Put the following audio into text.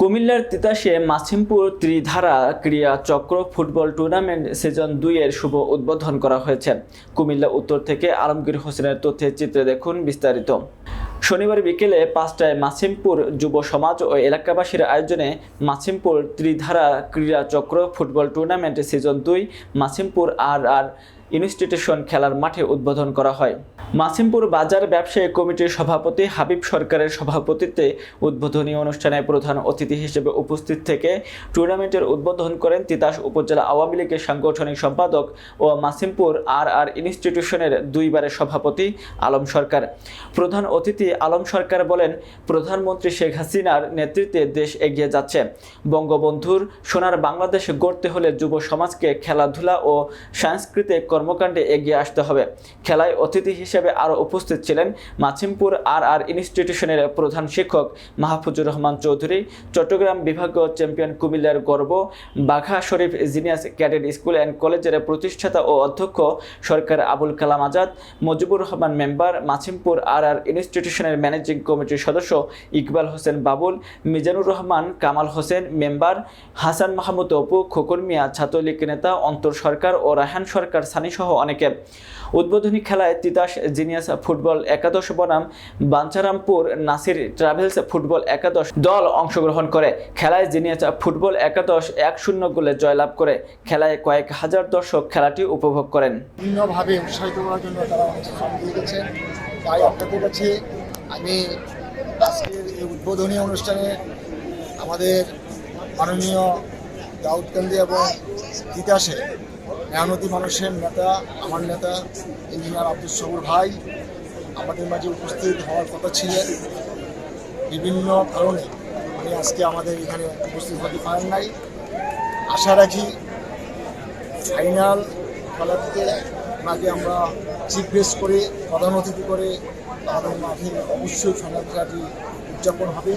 কুমিল্লার তিতাসে মাসিমপুর ত্রিধারা ক্রীড়া চক্র ফুটবল টুর্নামেন্ট সিজন দুইয়ের শুভ উদ্বোধন করা হয়েছে। কুমিল্লা উত্তর থেকে আলমগীর হোসেনের তথ্যের চিত্রে দেখুন বিস্তারিত। শনিবার বিকেলে পাঁচটায় মাসিমপুর যুব সমাজ ও এলাকাবাসীর আয়োজনে মাসিমপুর ত্রিধারা ক্রীড়া চক্র ফুটবল টুর্নামেন্ট সিজন দুই মাসিমপুর আর আর ইনস্টিটিউশন খেলার মাঠে উদ্বোধন করা হয়। মাসিমপুর বাজার ব্যবসায়ী কমিটির সভাপতি হাবিব সরকারের সভাপতিত্বে উদ্বোধনী অনুষ্ঠানে প্রধান অতিথি হিসেবে উপস্থিত থেকে টুর্নামেন্টের উদ্বোধন করেন তিতাস উপজেলা আওয়ামী লীগের সাংগঠনিক সম্পাদক ও মাসিমপুর আর আর ইনস্টিটিউশনের দুইবারের সভাপতি আলম সরকার। প্রধান অতিথি আলম সরকার বলেন, প্রধানমন্ত্রী শেখ হাসিনার নেতৃত্বে দেশ এগিয়ে যাচ্ছে। বঙ্গবন্ধুর সোনার বাংলাদেশ গড়তে হলে যুব সমাজকে খেলাধুলা ও সাংস্কৃতিক কর্মকাণ্ডে এগিয়ে আসতে হবে। খেলায় অতিথি হিসেবে আরও উপস্থিত ছিলেন মাছিমপুর আর আর ইনস্টিটিউশনের প্রধান শিক্ষক মাহফুজুর রহমান চৌধুরী, চট্টগ্রাম বিভাগীয় চ্যাম্পিয়ন কুমিল্লার গর্ব, Bagha Sharif genius cadet school and কলেজের প্রতিষ্ঠাতা ও অধ্যক্ষ Sarkar Abul Kalam Azad, Mojibur Rahman member, Machhimpur R R ইনস্টিটিউশনের managing কমিটির সদস্য ইকবাল হোসেন বাবুল, মিজানুর রহমান, কামাল হোসেন মেম্বার, হাসান মাহমুদ অপু, খোকন মিয়া ছাত্রলীগ নেতা, অন্তর সরকার ও রাহান সরকার সানি সহ অনেকে। উদ্বোধনী খেলায় তিতাস জিনিয়াস ফুটবল একাদশ বনাম বাঞ্চারামপুর নাসির ট্রাভেলস ফুটবল একাদশ দল অংশগ্রহণ করে। খেলায় জিনিয়াস ফুটবল একাদশ এক শূন্য গোলে জয়লাভ করে। খেলায় কয়েক হাজার দর্শক খেলাটি উপভোগ করেন। বিভিন্নভাবে উৎসাহিত করার জন্য তারা তাই আপনাদের কাছে আমি আজকের এই উদ্বোধনী অনুষ্ঠানে আমাদের মাননীয় দাউদকান্দি এবং তিতাসে মেহনতি মানুষের নেতা, আমার নেতা, ইঞ্জিনিয়ার আব্দুল সবুর ভাই, আমাদের মাঝে উপস্থিত হওয়ার কথা ছিলেন। বিভিন্ন কারণে উনি আজকে আমাদের এখানে উপস্থিত হতে পারেন নাই। আশা রাখি ফাইনাল খেলাটিতে ওনাকে আমরা চিফ গেস্ট করে, প্রধান অতিথি করে আমাদের মাঠে অবশ্যই ফাইনাল খেলাটি উদযাপন হবে।